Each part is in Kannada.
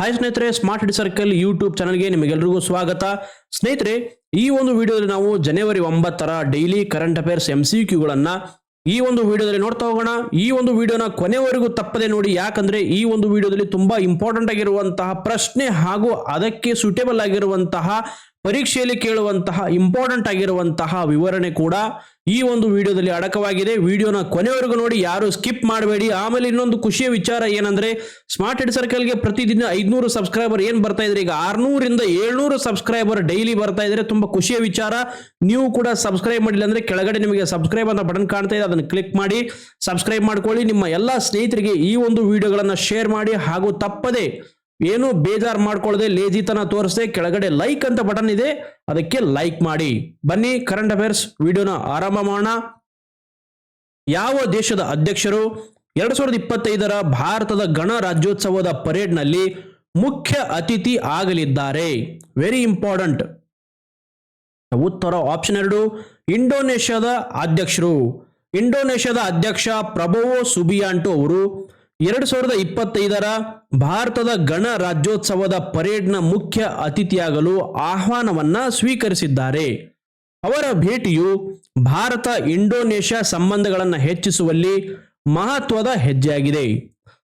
ಹಾಯ್ ಸ್ನೇಹಿತರೆ ಸ್ಮಾರ್ಟ್ ಹಿಡ್ ಸರ್ಕಲ್ ಯೂಟ್ಯೂಬ್ ಚಾನಲ್ಗೆ ನಿಮಗೆಲ್ಲರಿಗೂ ಸ್ವಾಗತ. ಸ್ನೇಹಿತರೆ, ಈ ಒಂದು ವಿಡಿಯೋದಲ್ಲಿ ನಾವು ಜನವರಿ ಒಂಬತ್ತರ daily current affairs M C ಕ್ಯೂಗಳನ್ನ ಈ ಒಂದು ವಿಡಿಯೋದಲ್ಲಿ ನೋಡ್ತಾ ಹೋಗೋಣ. ಈ ಒಂದು ವಿಡಿಯೋನ ಕೊನೆವರೆಗೂ ತಪ್ಪದೆ ನೋಡಿ, ಯಾಕಂದ್ರೆ ಈ ಒಂದು ವಿಡಿಯೋದಲ್ಲಿ ತುಂಬಾ ಇಂಪಾರ್ಟೆಂಟ್ ಆಗಿರುವಂತಹ ಪ್ರಶ್ನೆ ಹಾಗೂ ಅದಕ್ಕೆ ಸೂಟೇಬಲ್ ಆಗಿರುವಂತಹ ಪರೀಕ್ಷೆಯಲ್ಲಿ ಕೇಳುವಂತಹ ಇಂಪಾರ್ಟೆಂಟ್ ಆಗಿರುವಂತಹ ವಿವರಣೆ ಕೂಡ ಈ ಒಂದು ವಿಡಿಯೋದಲ್ಲಿ ಅಡಕವಾಗಿದೆ. ವಿಡಿಯೋನ ಕೊನೆವರೆಗೂ ನೋಡಿ, ಯಾರು ಸ್ಕಿಪ್ ಮಾಡಬೇಡಿ. ಆಮೇಲೆ ಇನ್ನೊಂದು ಖುಷಿಯ ವಿಚಾರ ಏನಂದ್ರೆ ಸ್ಮಾರ್ಟ್ ಹೆಡ್ ಸರ್ಕಲ್ಗೆ ಪ್ರತಿದಿನ ಐದ್ನೂರು ಸಬ್ಸ್ಕ್ರೈಬರ್ ಏನ್ ಬರ್ತಾ ಇದ್ರೆ? ಈಗ ಆರ್ನೂರಿಂದ ಏಳ್ನೂರು ಸಬ್ಸ್ಕ್ರೈಬರ್ ಡೈಲಿ ಬರ್ತಾ ಇದ್ರೆ ತುಂಬಾ ಖುಷಿಯ ವಿಚಾರ. ನೀವು ಕೂಡ ಸಬ್ಸ್ಕ್ರೈಬ್ ಮಾಡಿಲ್ಲ ಅಂದ್ರೆ ಕೆಳಗಡೆ ನಿಮಗೆ ಸಬ್ಸ್ಕ್ರೈಬ್ ಅಂತ ಬಟನ್ ಕಾಣ್ತಾ ಇದೆ. ಅದನ್ನು ಕ್ಲಿಕ್ ಮಾಡಿ ಸಬ್ಸ್ಕ್ರೈಬ್ ಮಾಡ್ಕೊಳ್ಳಿ. ನಿಮ್ಮ ಎಲ್ಲ ಸ್ನೇಹಿತರಿಗೆ ಈ ಒಂದು ವಿಡಿಯೋಗಳನ್ನ ಶೇರ್ ಮಾಡಿ. ಹಾಗೂ ತಪ್ಪದೆ ಏನು ಬೇಜಾರು ಮಾಡ್ಕೊಳ್ಳದೆ ಲೇಜಿತನ ತೋರಿಸದೆ ಕೆಳಗಡೆ ಲೈಕ್ ಅಂತ ಬಟನ್ ಇದೆ. ಅದಕ್ಕೆ ಲೈಕ್ ಮಾಡಿ. ಬನ್ನಿ ಕರೆಂಟ್ ಅಫೇರ್ಸ್ ವಿಡಿಯೋನ ಆರಂಭ ಮಾಡೋಣ. ಯಾವ ದೇಶದ ಅಧ್ಯಕ್ಷರು ಎರಡ್ ಸಾವಿರದ ಇಪ್ಪತ್ತೈದರ ಭಾರತದ ಗಣರಾಜ್ಯೋತ್ಸವದ ಪರೇಡ್ನಲ್ಲಿ ಮುಖ್ಯ ಅತಿಥಿ ಆಗಲಿದ್ದಾರೆ? ವೆರಿ ಇಂಪಾರ್ಟೆಂಟ್ ಉತ್ತರ ಆಪ್ಷನ್ ಎರಡು, ಇಂಡೋನೇಷ್ಯಾದ ಅಧ್ಯಕ್ಷರು. ಇಂಡೋನೇಷ್ಯಾದ ಅಧ್ಯಕ್ಷ ಪ್ರಭೋ ಸುಬಿಯಾಂಟೋ ಅವರು ಎರಡು ಸಾವಿರದ ಇಪ್ಪತ್ತೈದರ ಭಾರತದ ಗಣರಾಜ್ಯೋತ್ಸವದ ಪರೇಡ್ನ ಮುಖ್ಯ ಅತಿಥಿಯಾಗಲು ಆಹ್ವಾನವನ್ನ ಸ್ವೀಕರಿಸಿದ್ದಾರೆ. ಅವರ ಭೇಟಿಯು ಭಾರತ ಇಂಡೋನೇಷ್ಯಾ ಸಂಬಂಧಗಳನ್ನು ಹೆಚ್ಚಿಸುವಲ್ಲಿ ಮಹತ್ವದ ಹೆಜ್ಜೆಯಾಗಿದೆ.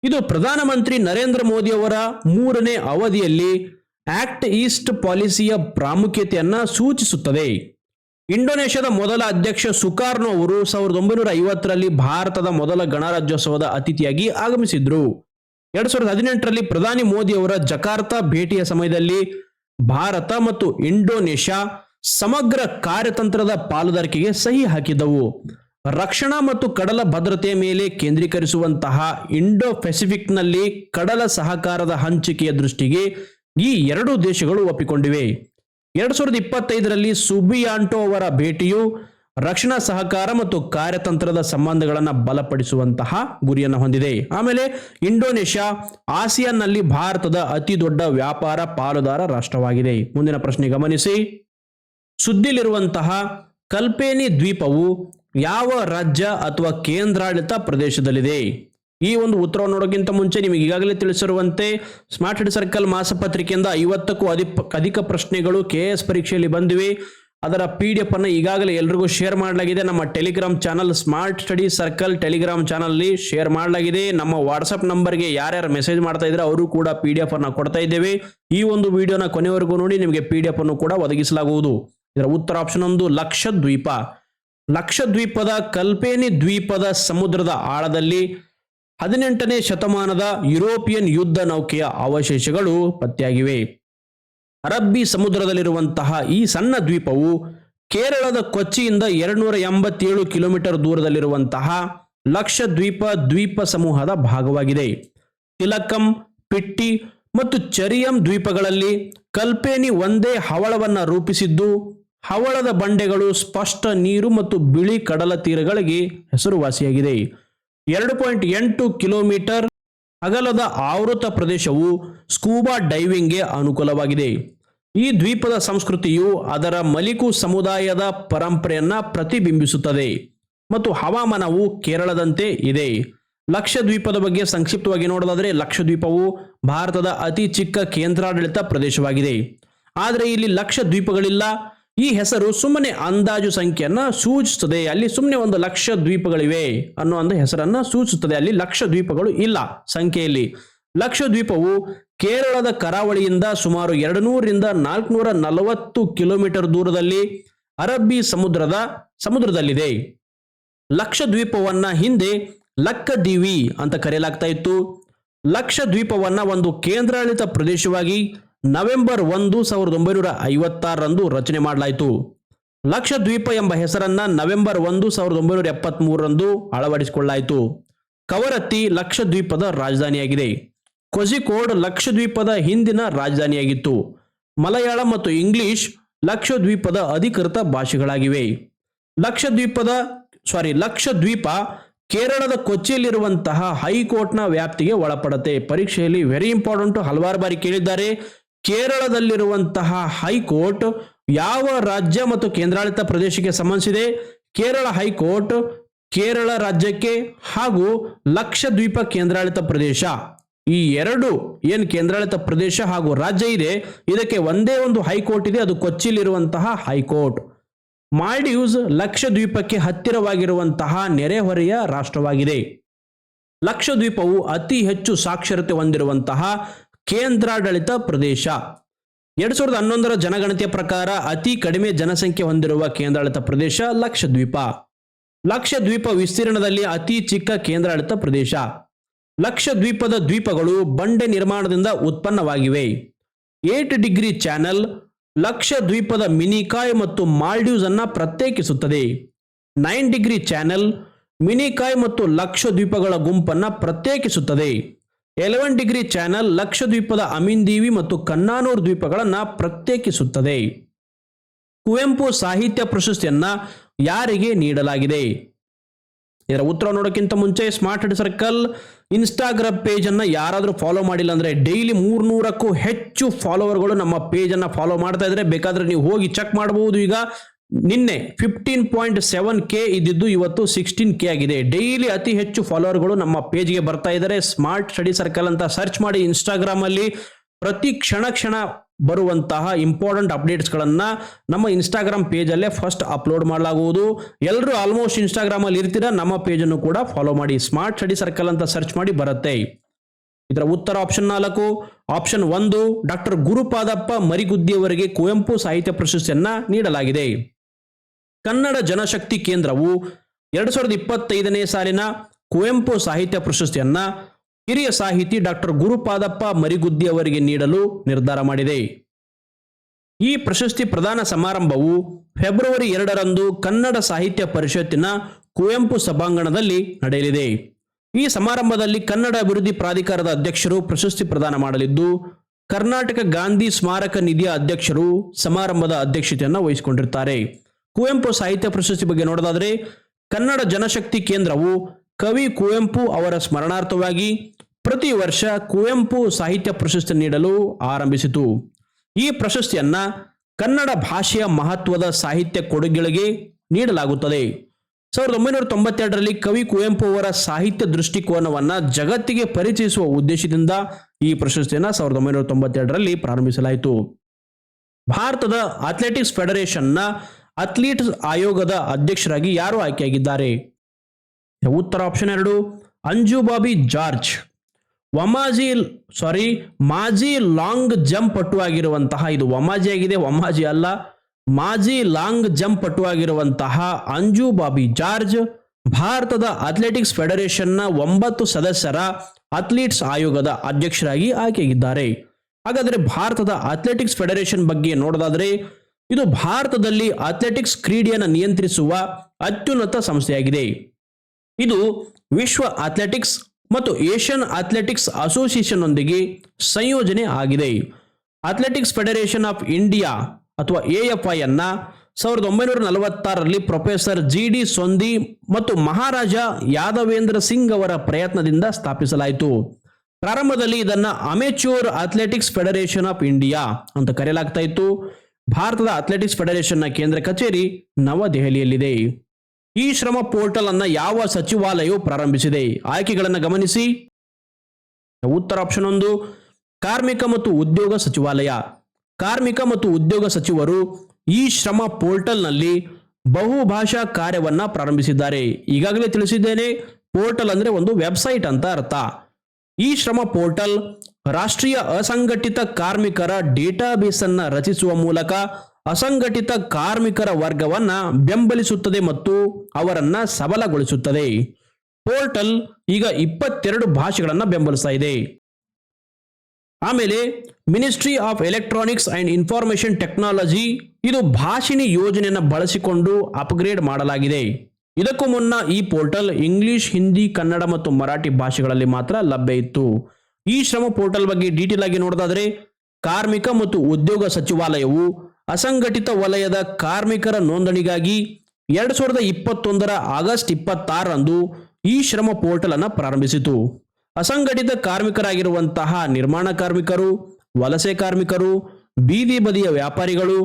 ಇದು ಪ್ರಧಾನಮಂತ್ರಿ ನರೇಂದ್ರ ಮೋದಿ ಅವರ ಮೂರನೇ ಅವಧಿಯಲ್ಲಿ ಆಕ್ಟ್ ಈಸ್ಟ್ ಪಾಲಿಸಿಯ ಪ್ರಾಮುಖ್ಯತೆಯನ್ನು ಸೂಚಿಸುತ್ತದೆ. ಇಂಡೋನೇಷ್ಯಾದ ಮೊದಲ ಅಧ್ಯಕ್ಷ ಸುಕಾರ್ನೋ ಅವರು ಸಾವಿರದ ಒಂಬೈನೂರ ಐವತ್ತರಲ್ಲಿ ಭಾರತದ ಮೊದಲ ಗಣರಾಜ್ಯೋತ್ಸವದ ಅತಿಥಿಯಾಗಿ ಆಗಮಿಸಿದ್ರು. ಎರಡ್ ಸಾವಿರದ ಹದಿನೆಂಟರಲ್ಲಿ ಪ್ರಧಾನಿ ಮೋದಿ ಅವರ ಜಕಾರ್ತಾ ಭೇಟಿಯ ಸಮಯದಲ್ಲಿ ಭಾರತ ಮತ್ತು ಇಂಡೋನೇಷ್ಯಾ ಸಮಗ್ರ ಕಾರ್ಯತಂತ್ರದ ಪಾಲುದಾರಿಕೆಗೆ ಸಹಿ ಹಾಕಿದ್ದವು. ರಕ್ಷಣಾ ಮತ್ತು ಕಡಲ ಭದ್ರತೆಯ ಮೇಲೆ ಕೇಂದ್ರೀಕರಿಸುವಂತಹ ಇಂಡೋ ಪೆಸಿಫಿಕ್ನಲ್ಲಿ ಕಡಲ ಸಹಕಾರದ ಹಂಚಿಕೆಯ ದೃಷ್ಟಿಗೆ ಈ ಎರಡೂ ದೇಶಗಳು ಒಪ್ಪಿಕೊಂಡಿವೆ. ಎರಡ್ ಸಾವಿರದ ಇಪ್ಪತ್ತೈದರಲ್ಲಿ ಸುಬಿಯಾಂಟೋ ಅವರ ಭೇಟಿಯು ರಕ್ಷಣಾ ಸಹಕಾರ ಮತ್ತು ಕಾರ್ಯತಂತ್ರದ ಸಂಬಂಧಗಳನ್ನು ಬಲಪಡಿಸುವಂತಹ ಗುರಿಯನ್ನು ಹೊಂದಿದೆ. ಆಮೇಲೆ ಇಂಡೋನೇಷ್ಯಾ, ಆಸಿಯಾನ್ನಲ್ಲಿ ಭಾರತದ ಅತಿ ದೊಡ್ಡ ವ್ಯಾಪಾರ ಪಾಲುದಾರ ರಾಷ್ಟ್ರವಾಗಿದೆ. ಮುಂದಿನ ಪ್ರಶ್ನೆ ಗಮನಿಸಿ. ಸುದ್ದಿಲಿರುವಂತಹ ಕಲ್ಪೇನಿ ದ್ವೀಪವು ಯಾವ ರಾಜ್ಯ ಅಥವಾ ಕೇಂದ್ರಾಡಳಿತ ಪ್ರದೇಶದಲ್ಲಿದೆ? ಈ ಒಂದು ಉತ್ತರವನ್ನು ನೋಡೋಕ್ಕಿಂತ ಮುಂಚೆ ನಿಮಗೆ ಈಗಾಗಲೇ ತಿಳಿಸಿರುವಂತೆ ಸ್ಮಾರ್ಟ್ ಹೆಡ್ ಸರ್ಕಲ್ ಮಾಸಪತ್ರಿಕೆಯಿಂದ ಐವತ್ತಕ್ಕೂ ಅಧಿಕ ಅಧಿಕ ಪ್ರಶ್ನೆಗಳು ಕೆ ಎಸ್ ಪರೀಕ್ಷೆಯಲ್ಲಿ ಬಂದಿವೆ. ಅದರ ಪಿ ಡಿ ಎಫ್ ಅನ್ನು ಈಗಾಗಲೇ ಎಲ್ರಿಗೂ ಶೇರ್ ಮಾಡಲಾಗಿದೆ. ನಮ್ಮ Telegram channel smart study circle Telegram ಚಾನಲ್ಲಿ share ಮಾಡಲಾಗಿದೆ. ನಮ್ಮ ವಾಟ್ಸಪ್ ನಂಬರ್ಗೆ ಯಾರ್ಯಾರು ಮೆಸೇಜ್ ಮಾಡ್ತಾ ಇದ್ರೆ ಅವರು ಕೂಡ ಪಿ ಡಿ ಎಫ್ ಅನ್ನು ಕೊಡ್ತಾ ಇದ್ದೇವೆ. ಈ ಒಂದು ವಿಡಿಯೋನ ಕೊನೆವರೆಗೂ ನೋಡಿ ನಿಮಗೆ ಪಿ ಡಿ ಎಫ್ ಅನ್ನು ಕೂಡ ಒದಗಿಸಲಾಗುವುದು. ಇದರ ಉತ್ತರ ಆಪ್ಷನ್ ಒಂದು ಲಕ್ಷದ್ವೀಪ. ಲಕ್ಷದ್ವೀಪದ ಕಲ್ಪೇನಿ ದ್ವೀಪದ ಸಮುದ್ರದ ಆಳದಲ್ಲಿ ಹದಿನೆಂಟನೇ ಶತಮಾನದ ಯುರೋಪಿಯನ್ ಯುದ್ಧ ನೌಕೆಯ ಅವಶೇಷಗಳು ಪತ್ತೆಯಾಗಿವೆ. ಅರಬ್ಬಿ ಸಮುದ್ರದಲ್ಲಿರುವಂತಹ ಈ ಸಣ್ಣ ದ್ವೀಪವು ಕೇರಳದ ಕೊಚ್ಚಿಯಿಂದ ಎರಡ್ನೂರ ಎಂಬತ್ತೇಳು ಕಿಲೋಮೀಟರ್ ದೂರದಲ್ಲಿರುವಂತಹ ಲಕ್ಷದ್ವೀಪ ದ್ವೀಪ ಸಮೂಹದ ಭಾಗವಾಗಿದೆ. ತಿಲಕಂ, ಪಿಟ್ಟಿ ಮತ್ತು ಚರಿಯಂ ದ್ವೀಪಗಳಲ್ಲಿ ಕಲ್ಪೇನಿ ಒಂದೇ ಹವಳವನ್ನು ರೂಪಿಸಿದ್ದು, ಹವಳದ ಬಂಡೆಗಳು ಸ್ಪಷ್ಟ ನೀರು ಮತ್ತು ಬಿಳಿ ಕಡಲ ತೀರಗಳಿಗೆ ಹೆಸರುವಾಸಿಯಾಗಿದೆ. ಎರಡು ಪಾಯಿಂಟ್ ಎಂಟು ಕಿಲೋಮೀಟರ್ ಅಗಲದ ಆವೃತ ಪ್ರದೇಶವು ಸ್ಕೂಬಾ ಡೈವಿಂಗ್ಗೆ ಅನುಕೂಲವಾಗಿದೆ. ಈ ದ್ವೀಪದ ಸಂಸ್ಕೃತಿಯು ಅದರ ಮಲಿಕು ಸಮುದಾಯದ ಪರಂಪರೆಯನ್ನು ಪ್ರತಿಬಿಂಬಿಸುತ್ತದೆ ಮತ್ತು ಹವಾಮಾನವು ಕೇರಳದಂತೆ ಇದೆ. ಲಕ್ಷದ್ವೀಪದ ಬಗ್ಗೆ ಸಂಕ್ಷಿಪ್ತವಾಗಿ ನೋಡೋದಾದರೆ ಲಕ್ಷದ್ವೀಪವು ಭಾರತದ ಅತಿ ಚಿಕ್ಕ ಕೇಂದ್ರಾಡಳಿತ ಪ್ರದೇಶವಾಗಿದೆ. ಆದರೆ ಇಲ್ಲಿ ಲಕ್ಷ ದ್ವೀಪಗಳಿಲ್ಲ ಈ ಹೆಸರು ಸುಮ್ಮನೆ ಅಂದಾಜು ಸಂಖ್ಯೆಯನ್ನ ಸೂಚಿಸುತ್ತದೆ. ಅಲ್ಲಿ ಸುಮ್ಮನೆ ಒಂದು ಲಕ್ಷ ದ್ವೀಪಗಳಿವೆ ಅನ್ನೋ ಒಂದು ಹೆಸರನ್ನ ಸೂಚಿಸುತ್ತದೆ. ಅಲ್ಲಿ ಲಕ್ಷ ದ್ವೀಪಗಳು ಇಲ್ಲ ಸಂಖ್ಯೆಯಲ್ಲಿ. ಲಕ್ಷ ದ್ವೀಪವು ಕೇರಳದ ಕರಾವಳಿಯಿಂದ ಸುಮಾರು ಎರಡು ನೂರರಿಂದ ನಾಲ್ಕುನೂರ ನಲವತ್ತು ಕಿಲೋಮೀಟರ್ ದೂರದಲ್ಲಿ ಅರಬ್ಬಿ ಸಮುದ್ರದ ಸಮುದ್ರದಲ್ಲಿದೆ. ಲಕ್ಷದ್ವೀಪವನ್ನ ಹಿಂದೆ ಲಕ್ಕದೀವಿ ಅಂತ ಕರೆಯಲಾಗ್ತಾ ಇತ್ತು. ಲಕ್ಷದ್ವೀಪವನ್ನ ಒಂದು ಕೇಂದ್ರಾಡಳಿತ ಪ್ರದೇಶವಾಗಿ ನವೆಂಬರ್ ಒಂದು ಸಾವಿರದ ಒಂಬೈನೂರ ಐವತ್ತಾರರಂದು ರಚನೆ ಮಾಡಲಾಯಿತು. ಲಕ್ಷದ್ವೀಪ ಎಂಬ ಹೆಸರನ್ನ ನವೆಂಬರ್ ಒಂದು ಸಾವಿರದ ಒಂಬೈನೂರ ಎಪ್ಪತ್ತ್ ಮೂರರಂದು ಅಳವಡಿಸಿಕೊಳ್ಳಲಾಯಿತು. ಕವರತ್ತಿ ಲಕ್ಷದ್ವೀಪದ ರಾಜಧಾನಿಯಾಗಿದೆ. ಕೊಜಿಕೋಡ್ ಲಕ್ಷದ್ವೀಪದ ಹಿಂದಿನ ರಾಜಧಾನಿಯಾಗಿತ್ತು. ಮಲಯಾಳಂ ಮತ್ತು ಇಂಗ್ಲಿಷ್ ಲಕ್ಷದ್ವೀಪದ ಅಧಿಕೃತ ಭಾಷೆಗಳಾಗಿವೆ. ಲಕ್ಷದ್ವೀಪದ ಸಾರಿ ಲಕ್ಷದ್ವೀಪ ಕೇರಳದ ಕೊಚ್ಚಿಯಲ್ಲಿರುವಂತಹ ಹೈಕೋರ್ಟ್ನ ವ್ಯಾಪ್ತಿಗೆ ಒಳಪಡುತ್ತೆ. ಪರೀಕ್ಷೆಯಲ್ಲಿ ವೆರಿ ಇಂಪಾರ್ಟೆಂಟ್ ಹಲವಾರು ಬಾರಿ ಕೇಳಿದ್ದಾರೆ. ಕೇರಳದಲ್ಲಿರುವಂತಹ ಹೈಕೋರ್ಟ್ ಯಾವ ರಾಜ್ಯ ಮತ್ತು ಕೇಂದ್ರಾಡಳಿತ ಪ್ರದೇಶಕ್ಕೆ ಸಂಬಂಧಿಸಿದೆ? ಕೇರಳ ಹೈಕೋರ್ಟ್, ಕೇರಳ ರಾಜ್ಯಕ್ಕೆ ಹಾಗೂ ಲಕ್ಷದ್ವೀಪ ಕೇಂದ್ರಾಡಳಿತ ಪ್ರದೇಶ. ಈ ಎರಡು ಏನ್ ಕೇಂದ್ರಾಡಳಿತ ಪ್ರದೇಶ ಹಾಗೂ ರಾಜ್ಯ ಇದೆ? ಇದಕ್ಕೆ ಒಂದೇ ಒಂದು ಹೈಕೋರ್ಟ್ ಇದೆ, ಅದು ಕೊಚ್ಚಿಲಿರುವಂತಹ ಹೈಕೋರ್ಟ್. ಮಾಲ್ಡೀವ್ಸ್ ಲಕ್ಷದ್ವೀಪಕ್ಕೆ ಹತ್ತಿರವಾಗಿರುವಂತಹ ನೆರೆಹೊರೆಯ ರಾಷ್ಟ್ರವಾಗಿದೆ. ಲಕ್ಷದ್ವೀಪವು ಅತಿ ಹೆಚ್ಚು ಸಾಕ್ಷರತೆ ಹೊಂದಿರುವಂತಹ ಕೇಂದ್ರಾಡಳಿತ ಪ್ರದೇಶ. ಎರಡ್ ಸಾವಿರದ ಹನ್ನೊಂದರ ಜನಗಣತಿಯ ಪ್ರಕಾರ ಅತಿ ಕಡಿಮೆ ಜನಸಂಖ್ಯೆ ಹೊಂದಿರುವ ಕೇಂದ್ರಾಡಳಿತ ಪ್ರದೇಶ ಲಕ್ಷದ್ವೀಪ. ಲಕ್ಷದ್ವೀಪ ವಿಸ್ತೀರ್ಣದಲ್ಲಿ ಅತಿ ಚಿಕ್ಕ ಕೇಂದ್ರಾಡಳಿತ ಪ್ರದೇಶ. ಲಕ್ಷದ್ವೀಪದ ದ್ವೀಪಗಳು ಬಂಡೆ ನಿರ್ಮಾಣದಿಂದ ಉತ್ಪನ್ನವಾಗಿವೆ. ಏಟ್ ಡಿಗ್ರಿ ಚಾನೆಲ್ ಲಕ್ಷದ್ವೀಪದ ಮಿನಿಕಾಯ್ ಮತ್ತು ಮಾಲ್ಡೀವ್ಸ್ ಅನ್ನ ಪ್ರತ್ಯೇಕಿಸುತ್ತದೆ. ನೈನ್ ಡಿಗ್ರಿ ಚಾನೆಲ್ ಮಿನಿಕಾಯ್ ಮತ್ತು ಲಕ್ಷದ್ವೀಪಗಳ ಗುಂಪನ್ನ ಪ್ರತ್ಯೇಕಿಸುತ್ತದೆ. ಎಲೆವೆನ್ ಡಿಗ್ರಿ ಚಾನೆಲ್ ಲಕ್ಷದ್ವೀಪದ ಅಮೀನ್ದೀವಿ ಮತ್ತು ಕನ್ನಾನೂರ್ ದ್ವೀಪಗಳನ್ನು ಪ್ರತ್ಯೇಕಿಸುತ್ತದೆ. ಕುವೆಂಪು ಸಾಹಿತ್ಯ ಪ್ರಶಸ್ತಿಯನ್ನ ಯಾರಿಗೆ ನೀಡಲಾಗಿದೆ? ಇದರ ಉತ್ತರ ನೋಡೋಕ್ಕಿಂತ ಮುಂಚೆ smart head circle Instagram page ಅನ್ನ ಯಾರಾದರೂ ಫಾಲೋ ಮಾಡಿಲ್ಲ ಅಂದ್ರೆ ಡೈಲಿ ಮೂರ್ನೂರಕ್ಕೂ ಹೆಚ್ಚು ಫಾಲೋವರ್ಗಳು ನಮ್ಮ ಪೇಜ್ ಅನ್ನ ಫಾಲೋ ಮಾಡ್ತಾ ಇದ್ರೆ ಬೇಕಾದ್ರೆ ನೀವು ಹೋಗಿ ಚೆಕ್ ಮಾಡಬಹುದು ಈಗ. ನಿನ್ನೆ ಫಿಫ್ಟೀನ್ ಪಾಯಿಂಟ್ ಸೆವೆನ್ ಕೆ ಇದ್ದಿದ್ದು ಇವತ್ತು ಸಿಕ್ಸ್ಟೀನ್ ಕೆ ಆಗಿದೆ. ಡೈಲಿ ಅತಿ ಹೆಚ್ಚು ಫಾಲೋವರ್ಗಳು ನಮ್ಮ ಪೇಜ್ಗೆ ಬರ್ತಾ ಇದ್ದಾರೆ. ಸ್ಮಾರ್ಟ್ ಸ್ಟಡಿ ಸರ್ಕಲ್ ಅಂತ ಸರ್ಚ್ ಮಾಡಿ ಇನ್ಸ್ಟಾಗ್ರಾಮ್ ಅಲ್ಲಿ ಪ್ರತಿ ಕ್ಷಣ ಕ್ಷಣ ಬರುವಂತಹ ಇಂಪಾರ್ಟೆಂಟ್ ಅಪ್ಡೇಟ್ಸ್ಗಳನ್ನ ನಮ್ಮ ಇನ್ಸ್ಟಾಗ್ರಾಮ್ ಪೇಜಲ್ಲೇ ಫಸ್ಟ್ ಅಪ್ಲೋಡ್ ಮಾಡಲಾಗುವುದು. ಎಲ್ಲರೂ ಆಲ್ಮೋಸ್ಟ್ ಇನ್ಸ್ಟಾಗ್ರಾಮ್ ಅಲ್ಲಿ ಇರ್ತೀರಾ? ನಮ್ಮ ಪೇಜನ್ನು ಕೂಡ ಫಾಲೋ ಮಾಡಿ. ಸ್ಮಾರ್ಟ್ ಸ್ಟಡಿ ಸರ್ಕಲ್ ಅಂತ ಸರ್ಚ್ ಮಾಡಿ ಬರುತ್ತೆ. ಇದರ ಉತ್ತರ ಆಪ್ಷನ್ ನಾಲ್ಕು. ಆಪ್ಷನ್ ಒಂದು ಡಾಕ್ಟರ್ ಗುರುಪಾದಪ್ಪ ಮರಿಗುದ್ದಿಯವರಿಗೆ ಕುವೆಂಪು ಸಾಹಿತ್ಯ ಪ್ರಶಸ್ತಿಯನ್ನ ನೀಡಲಾಗಿದೆ. ಕನ್ನಡ ಜನಶಕ್ತಿ ಕೇಂದ್ರವು ಎರಡ್ ಸಾವಿರದ ಇಪ್ಪತ್ತೈದನೇ ಸಾಲಿನ ಕುವೆಂಪು ಸಾಹಿತ್ಯ ಪ್ರಶಸ್ತಿಯನ್ನ ಹಿರಿಯ ಸಾಹಿತಿ ಡಾಕ್ಟರ್ ಗುರುಪಾದಪ್ಪ ಮರಿಗುದ್ದಿ ಅವರಿಗೆ ನೀಡಲು ನಿರ್ಧಾರ ಮಾಡಿದೆ. ಈ ಪ್ರಶಸ್ತಿ ಪ್ರದಾನ ಸಮಾರಂಭವು ಫೆಬ್ರವರಿ ಎರಡರಂದು ಕನ್ನಡ ಸಾಹಿತ್ಯ ಪರಿಷತ್ತಿನ ಕುವೆಂಪು ಸಭಾಂಗಣದಲ್ಲಿ ನಡೆಯಲಿದೆ. ಈ ಸಮಾರಂಭದಲ್ಲಿ ಕನ್ನಡ ಅಭಿವೃದ್ಧಿ ಪ್ರಾಧಿಕಾರದ ಅಧ್ಯಕ್ಷರು ಪ್ರಶಸ್ತಿ ಪ್ರದಾನ ಮಾಡಲಿದ್ದು, ಕರ್ನಾಟಕ ಗಾಂಧಿ ಸ್ಮಾರಕ ನಿಧಿಯ ಅಧ್ಯಕ್ಷರು ಸಮಾರಂಭದ ಅಧ್ಯಕ್ಷತೆಯನ್ನು ವಹಿಸಿಕೊಂಡಿರ್ತಾರೆ. ಕುವೆಂಪು ಸಾಹಿತ್ಯ ಪ್ರಶಸ್ತಿ ಬಗ್ಗೆ ನೋಡೋದಾದ್ರೆ ಕನ್ನಡ ಜನಶಕ್ತಿ ಕೇಂದ್ರವು ಕವಿ ಕುವೆಂಪು ಅವರ ಸ್ಮರಣಾರ್ಥವಾಗಿ ಪ್ರತಿ ವರ್ಷ ಕುವೆಂಪು ಸಾಹಿತ್ಯ ಪ್ರಶಸ್ತಿ ನೀಡಲು ಆರಂಭಿಸಿತು. ಈ ಪ್ರಶಸ್ತಿಯನ್ನ ಕನ್ನಡ ಭಾಷೆಯ ಮಹತ್ವದ ಸಾಹಿತ್ಯ ಕೊಡುಗೆಗಳಿಗೆ ನೀಡಲಾಗುತ್ತದೆ. ಸಾವಿರದ ಒಂಬೈನೂರ ತೊಂಬತ್ತೆರಡರಲ್ಲಿ ಕವಿ ಕುವೆಂಪು ಅವರ ಸಾಹಿತ್ಯ ದೃಷ್ಟಿಕೋನವನ್ನ ಜಗತ್ತಿಗೆ ಪರಿಚಯಿಸುವ ಉದ್ದೇಶದಿಂದ ಈ ಪ್ರಶಸ್ತಿಯನ್ನ ಸಾವಿರದ ಒಂಬೈನೂರ ತೊಂಬತ್ತೆರಡರಲ್ಲಿ ಪ್ರಾರಂಭಿಸಲಾಯಿತು. ಭಾರತದ ಅಥ್ಲೆಟಿಕ್ಸ್ ಫೆಡರೇಷನ್ನ ಅಥ್ಲೀಟ್ಸ್ ಆಯೋಗದ ಅಧ್ಯಕ್ಷರಾಗಿ ಯಾರು ಆಯ್ಕೆಯಾಗಿದ್ದಾರೆ? ಉತ್ತರ ಆಪ್ಷನ್ ಎರಡು ಅಂಜುಬಾಬಿ ಜಾರ್ಜ್. ವಮಾಜಿ ಸಾರಿ ಮಾಜಿ ಲಾಂಗ್ ಜಂಪ್ ಪಟುವಾಗಿರುವಂತಹ ಇದು ವಮಾಜಿ ಆಗಿದೆ, ವಮಾಜಿ ಅಲ್ಲ. ಮಾಜಿ ಲಾಂಗ್ ಜಂಪ್ ಪಟುವಾಗಿರುವಂತಹ ಅಂಜು ಬಾಬಿ ಜಾರ್ಜ್, ಭಾರತದ ಅಥ್ಲೆಟಿಕ್ಸ್ ಫೆಡರೇಷನ್ನ ಒಂಬತ್ತು ಸದಸ್ಯರ ಅಥ್ಲೀಟ್ಸ್ ಆಯೋಗದ ಅಧ್ಯಕ್ಷರಾಗಿ ಆಯ್ಕೆಯಾಗಿದ್ದಾರೆ. ಹಾಗಾದರೆ ಭಾರತದ ಅಥ್ಲೆಟಿಕ್ಸ್ ಫೆಡರೇಷನ್ ಬಗ್ಗೆ ನೋಡೋದಾದ್ರೆ ಇದು ಭಾರತದಲ್ಲಿ ಅಥ್ಲೆಟಿಕ್ಸ್ ಕ್ರೀಡೆಯನ್ನು ನಿಯಂತ್ರಿಸುವ ಅತ್ಯುನ್ನತ ಸಂಸ್ಥೆಯಾಗಿದೆ. ಇದು ವಿಶ್ವ ಅಥ್ಲೆಟಿಕ್ಸ್ ಮತ್ತು ಏಷ್ಯನ್ ಅಥ್ಲೆಟಿಕ್ಸ್ ಅಸೋಸಿಯೇಷನ್ನೊಂದಿಗೆ ಸಂಯೋಜನೆ ಆಗಿದೆ. ಅಥ್ಲೆಟಿಕ್ಸ್ ಫೆಡರೇಷನ್ ಆಫ್ ಇಂಡಿಯಾ ಅಥವಾ ಎಎಫ್ಐ ಅನ್ನ ಸಾವಿರದ ಒಂಬೈನೂರ ನಲವತ್ತಾರರಲ್ಲಿ ಪ್ರೊಫೆಸರ್ ಜಿ ಡಿ ಸೊಂದಿ ಮತ್ತು ಮಹಾರಾಜ ಯಾದವೇಂದ್ರ ಸಿಂಗ್ ಅವರ ಪ್ರಯತ್ನದಿಂದ ಸ್ಥಾಪಿಸಲಾಯಿತು. ಪ್ರಾರಂಭದಲ್ಲಿ ಇದನ್ನು amateur athletics federation of India ಅಂತ ಕರೆಯಲಾಗ್ತಾ ಇತ್ತು. ಭಾರತದ ಅಥ್ಲೆಟಿಕ್ಸ್ ಫೆಡರೇಷನ್ನ ಕೇಂದ್ರ ಕಚೇರಿ ನವದೆಹಲಿಯಲ್ಲಿದೆ. ಈ ಶ್ರಮ ಪೋರ್ಟಲ್ ಅನ್ನ ಯಾವ ಸಚಿವಾಲಯವು ಪ್ರಾರಂಭಿಸಿದೆ? ಆಯ್ಕೆಗಳನ್ನು ಗಮನಿಸಿ. ಉತ್ತರ ಆಪ್ಷನ್ ಒಂದು, ಕಾರ್ಮಿಕ ಮತ್ತು ಉದ್ಯೋಗ ಸಚಿವಾಲಯ. ಕಾರ್ಮಿಕ ಮತ್ತು ಉದ್ಯೋಗ ಸಚಿವರು ಈ ಶ್ರಮ ಪೋರ್ಟಲ್ನಲ್ಲಿ ಬಹುಭಾಷಾ ಕಾರ್ಯವನ್ನ ಪ್ರಾರಂಭಿಸಿದ್ದಾರೆ. ಈಗಾಗಲೇ ತಿಳಿಸಿದ್ದೇನೆ ಪೋರ್ಟಲ್ ಅಂದ್ರೆ ಒಂದು ವೆಬ್ಸೈಟ್ ಅಂತ ಅರ್ಥ. ಈ ಶ್ರಮ ಪೋರ್ಟಲ್ ರಾಷ್ಟ್ರೀಯ ಅಸಂಘಟಿತ ಕಾರ್ಮಿಕರ ಡೇಟಾಬೇಸ್ ಅನ್ನು ರಚಿಸುವ ಮೂಲಕ ಅಸಂಘಟಿತ ಕಾರ್ಮಿಕರ ವರ್ಗವನ್ನ ಬೆಂಬಲಿಸುತ್ತದೆ ಮತ್ತು ಅವರನ್ನ ಸಬಲಗೊಳಿಸುತ್ತದೆ. ಪೋರ್ಟಲ್ ಈಗ ಇಪ್ಪತ್ತೆರಡು ಭಾಷೆಗಳನ್ನು ಬೆಂಬಲಿಸ್ತಾ ಇದೆ. ಆಮೇಲೆ ministry of electronics and information technology ಇದು ಭಾಷಿಣಿ ಯೋಜನೆಯನ್ನು ಬಳಸಿಕೊಂಡು ಅಪ್ಗ್ರೇಡ್ ಮಾಡಲಾಗಿದೆ. ಇದಕ್ಕೂ ಮುನ್ನ ಈ ಪೋರ್ಟಲ್ ಇಂಗ್ಲಿಷ್, ಹಿಂದಿ, ಕನ್ನಡ ಮತ್ತು ಮರಾಠಿ ಭಾಷೆಗಳಲ್ಲಿ ಮಾತ್ರ ಲಭ್ಯ ಇತ್ತು. ಈ ಶ್ರಮ ಪೋರ್ಟಲ್ ಬಗ್ಗೆ ಡೀಟೇಲ್ ಆಗಿ ನೋಡೋದಾದ್ರೆ ಕಾರ್ಮಿಕ ಮತ್ತು ಉದ್ಯೋಗ ಸಚಿವಾಲಯವು ಅಸಂಘಟಿತ ವಲಯದ ಕಾರ್ಮಿಕರ ನೋಂದಣಿಗಾಗಿ ಎರಡ್ ಸಾವಿರದ ಇಪ್ಪತ್ತೊಂದರ ಆಗಸ್ಟ್ ಇಪ್ಪತ್ತಾರರಂದು ಈ ಶ್ರಮ ಪೋರ್ಟಲ್ ಅನ್ನು ಪ್ರಾರಂಭಿಸಿತು. ಅಸಂಘಟಿತ ಕಾರ್ಮಿಕರಾಗಿರುವಂತಹ ನಿರ್ಮಾಣ ಕಾರ್ಮಿಕರು, ವಲಸೆ ಕಾರ್ಮಿಕರು, ಬೀದಿ ಬದಿಯ ವ್ಯಾಪಾರಿಗಳು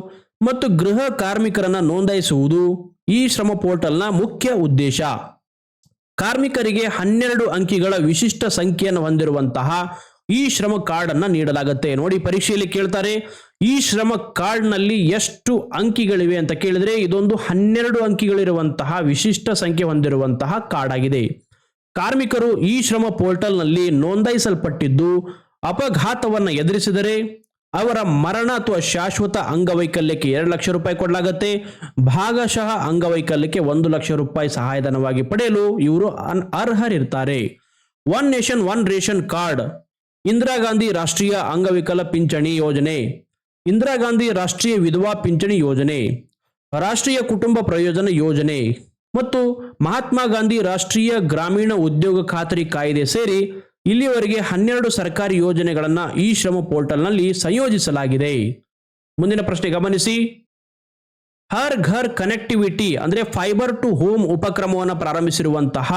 ಮತ್ತು ಗೃಹ ಕಾರ್ಮಿಕರನ್ನ ನೋಂದಾಯಿಸುವುದು ಈ ಶ್ರಮ ಪೋರ್ಟಲ್ನ ಮುಖ್ಯ ಉದ್ದೇಶ. ಕಾರ್ಮಿಕರಿಗೆ ಹನ್ನೆರಡು ಅಂಕಿಗಳ ವಿಶಿಷ್ಟ ಸಂಖ್ಯೆಯನ್ನು ಹೊಂದಿರುವಂತಹ ಈ ಶ್ರಮ ಕಾರ್ಡ್ ಅನ್ನ ನೀಡಲಾಗುತ್ತೆ. ನೋಡಿ, ಪರೀಕ್ಷೆಯಲ್ಲಿ ಕೇಳ್ತಾರೆ, ಈ ಶ್ರಮ ಕಾರ್ಡ್ನಲ್ಲಿ ಎಷ್ಟು ಅಂಕಿಗಳಿವೆ ಅಂತ ಕೇಳಿದ್ರೆ, ಇದೊಂದು ಹನ್ನೆರಡು ಅಂಕಿಗಳಿರುವಂತಹ ವಿಶಿಷ್ಟ ಸಂಖ್ಯೆ ಹೊಂದಿರುವಂತಹ ಕಾರ್ಡ್ ಆಗಿದೆ ಕಾರ್ಮಿಕರು ಈ ಶ್ರಮ ಪೋರ್ಟಲ್ನಲ್ಲಿ ನೋಂದಾಯಿಸಲ್ಪಟ್ಟಿದ್ದು, ಅಪಘಾತವನ್ನು ಎದುರಿಸಿದರೆ ಅವರ ಮರಣ ಅಥವಾ ಶಾಶ್ವತ ಅಂಗವೈಕಲ್ಯಕ್ಕೆ ಎರಡು ಲಕ್ಷ ರೂಪಾಯಿ ಕೊಡಲಾಗುತ್ತೆ. ಭಾಗಶಃ ಅಂಗವೈಕಲ್ಯಕ್ಕೆ ಒಂದು ಲಕ್ಷ ರೂಪಾಯಿ ಸಹಾಯಧನವಾಗಿ ಪಡೆಯಲು ಇವರು ಅರ್ಹರಿರ್ತಾರೆ. One nation, one ration card. Indira Gandhi ರಾಷ್ಟ್ರೀಯ ಅಂಗವಿಕಲ ಪಿಂಚಣಿ ಯೋಜನೆ. ಇಂದಿರಾ ಗಾಂಧಿ ರಾಷ್ಟ್ರೀಯ ವಿಧವಾ ಪಿಂಚಣಿ ಯೋಜನೆ. ರಾಷ್ಟ್ರೀಯ ಕುಟುಂಬ ಪ್ರಯೋಜನ ಯೋಜನೆ. ಮತ್ತು ಮಹಾತ್ಮ ಗಾಂಧಿ ರಾಷ್ಟ್ರೀಯ ಗ್ರಾಮೀಣ ಉದ್ಯೋಗ ಖಾತರಿ ಕಾಯ್ದೆ ಸೇರಿ ಇಲ್ಲಿಯವರೆಗೆ ಹನ್ನೆರಡು ಸರ್ಕಾರಿ ಯೋಜನೆಗಳನ್ನು ಈ ಶ್ರಮ ಪೋರ್ಟಲ್ನಲ್ಲಿ ಸಂಯೋಜಿಸಲಾಗಿದೆ. ಮುಂದಿನ ಪ್ರಶ್ನೆ ಗಮನಿಸಿ. ಹರ್ ಘರ್ ಕನೆಕ್ಟಿವಿಟಿ ಅಂದ್ರೆ ಫೈಬರ್ ಟು ಹೋಮ್ ಉಪಕ್ರಮವನ್ನು ಪ್ರಾರಂಭಿಸಿರುವಂತಹ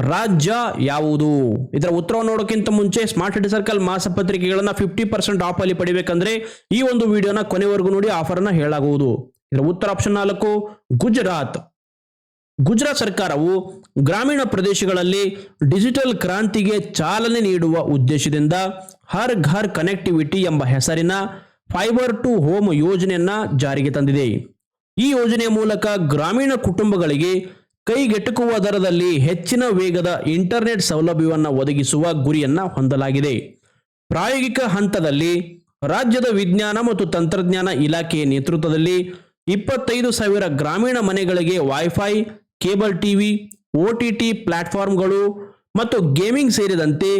ರಾಜ್ಯ ಯಾವುದು? ಇದರ ಉತ್ತರ ನೋಡೋಕ್ಕಿಂತ ಮುಂಚೆ ಸ್ಮಾರ್ಟ್ ಸಿಟಿ ಸರ್ಕಲ್ ಮಾಸಪತ್ರಿಕೆಗಳನ್ನು ಫಿಫ್ಟಿ ಪರ್ಸೆಂಟ್ ಆಫ್ ಅಲ್ಲಿ ಪಡಿಬೇಕಂದ್ರೆ ಈ ಒಂದು ವಿಡಿಯೋನ ಕೊನೆವರೆಗೂ ನೋಡಿ ಆಫರ್ ಅನ್ನ ಹೇಳಲಾಗುವುದು. ಇದರ ಉತ್ತರ ಆಪ್ಷನ್ ನಾಲ್ಕು, ಗುಜರಾತ್. ಗುಜರಾತ್ ಸರ್ಕಾರವು ಗ್ರಾಮೀಣ ಪ್ರದೇಶಗಳಲ್ಲಿ ಡಿಜಿಟಲ್ ಕ್ರಾಂತಿಗೆ ಚಾಲನೆ ನೀಡುವ ಉದ್ದೇಶದಿಂದ ಹರ್ ಘರ್ ಕನೆಕ್ಟಿವಿಟಿ ಎಂಬ ಹೆಸರಿನ ಫೈಬರ್ ಟು ಹೋಮ್ ಯೋಜನೆಯನ್ನ ಜಾರಿಗೆ ತಂದಿದೆ. ಈ ಯೋಜನೆಯ ಮೂಲಕ ಗ್ರಾಮೀಣ ಕುಟುಂಬಗಳಿಗೆ ಕೈಗೆಟುಕುವ ದರದಲ್ಲಿ ಹೆಚ್ಚಿನ ವೇಗದ ಇಂಟರ್ನೆಟ್ ಸೌಲಭ್ಯವನ್ನು ಒದಗಿಸುವ ಗುರಿಯನ್ನ ಹೊಂದಲಾಗಿದೆ. ಪ್ರಾಯೋಗಿಕ ಹಂತದಲ್ಲಿ ರಾಜ್ಯದ ವಿಜ್ಞಾನ ಮತ್ತು ತಂತ್ರಜ್ಞಾನ ಇಲಾಖೆಯ ನೇತೃತ್ವದಲ್ಲಿ ಇಪ್ಪತ್ತೈದು ಸಾವಿರ ಗ್ರಾಮೀಣ ಮನೆಗಳಿಗೆ ವೈಫೈ ಕೇಬಲ್ ಟಿವಿ ಓಟಿಟಿ ಪ್ಲಾಟ್ಫಾರ್ಮ್ಗಳು ಮತ್ತು ಗೇಮಿಂಗ್ ಸೇರಿದಂತೆ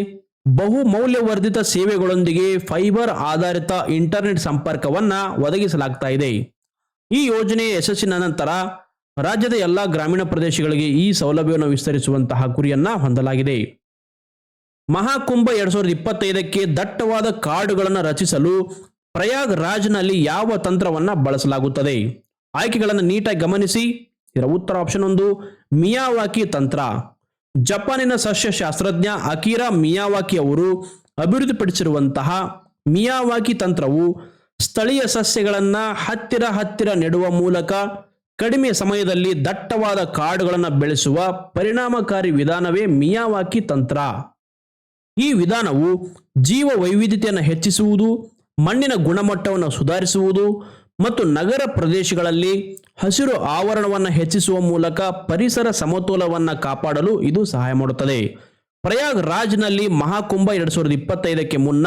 ಬಹು ಮೌಲ್ಯವರ್ಧಿತ ಸೇವೆಗಳೊಂದಿಗೆ ಫೈಬರ್ ಆಧಾರಿತ ಇಂಟರ್ನೆಟ್ ಸಂಪರ್ಕವನ್ನು ಒದಗಿಸಲಾಗ್ತಾ ಇದೆ. ಈ ಯೋಜನೆಯ ಯಶಸ್ಸಿನ ನಂತರ ರಾಜ್ಯದ ಎಲ್ಲ ಗ್ರಾಮೀಣ ಪ್ರದೇಶಗಳಿಗೆ ಈ ಸೌಲಭ್ಯವನ್ನು ವಿಸ್ತರಿಸುವಂತಹ ಗುರಿಯನ್ನ ಹೊಂದಲಾಗಿದೆ. ಮಹಾಕುಂಭ ಎರಡ್ ಸಾವಿರದ ಇಪ್ಪತ್ತೈದಕ್ಕೆ ದಟ್ಟವಾದ ಕಾರ್ಡುಗಳನ್ನು ರಚಿಸಲು ಪ್ರಯಾಗ್ ರಾಜ್ನಲ್ಲಿ ಯಾವ ತಂತ್ರವನ್ನ ಬಳಸಲಾಗುತ್ತದೆ? ಆಯ್ಕೆಗಳನ್ನು ನೀಟಾಗಿ ಗಮನಿಸಿ. ಇದರ ಉತ್ತರ ಆಪ್ಷನ್ ಒಂದು ಮಿಯಾವಾಕಿ ತಂತ್ರ. ಜಪಾನಿನ ಸಸ್ಯಶಾಸ್ತ್ರಜ್ಞ ಅಕೀರಾ ಮಿಯಾವಾಕಿ ಅವರು ಅಭಿವೃದ್ಧಿಪಡಿಸಿರುವಂತಹ ಮಿಯಾವಾಕಿ ತಂತ್ರವು ಸ್ಥಳೀಯ ಸಸ್ಯಗಳನ್ನು ಹತ್ತಿರ ಹತ್ತಿರ ನೆಡುವ ಮೂಲಕ ಕಡಿಮೆ ಸಮಯದಲ್ಲಿ ದಟ್ಟವಾದ ಕಾಡುಗಳನ್ನು ಬೆಳೆಸುವ ಪರಿಣಾಮಕಾರಿ ವಿಧಾನವೇ ಮಿಯಾವಾಕಿ ತಂತ್ರ. ಈ ವಿಧಾನವು ಜೀವ ವೈವಿಧ್ಯತೆಯನ್ನು ಹೆಚ್ಚಿಸುವುದು, ಮಣ್ಣಿನ ಗುಣಮಟ್ಟವನ್ನು ಸುಧಾರಿಸುವುದು ಮತ್ತು ನಗರ ಪ್ರದೇಶಗಳಲ್ಲಿ ಹಸಿರು ಆವರಣವನ್ನು ಹೆಚ್ಚಿಸುವ ಮೂಲಕ ಪರಿಸರ ಸಮತೋಲವನ್ನು ಕಾಪಾಡಲು ಇದು ಸಹಾಯ ಮಾಡುತ್ತದೆ. ಪ್ರಯಾಗ್ ರಾಜ್ನಲ್ಲಿ ಮಹಾಕುಂಭ ಎರಡ್ ಸಾವಿರದ ಇಪ್ಪತ್ತೈದಕ್ಕೆ ಮುನ್ನ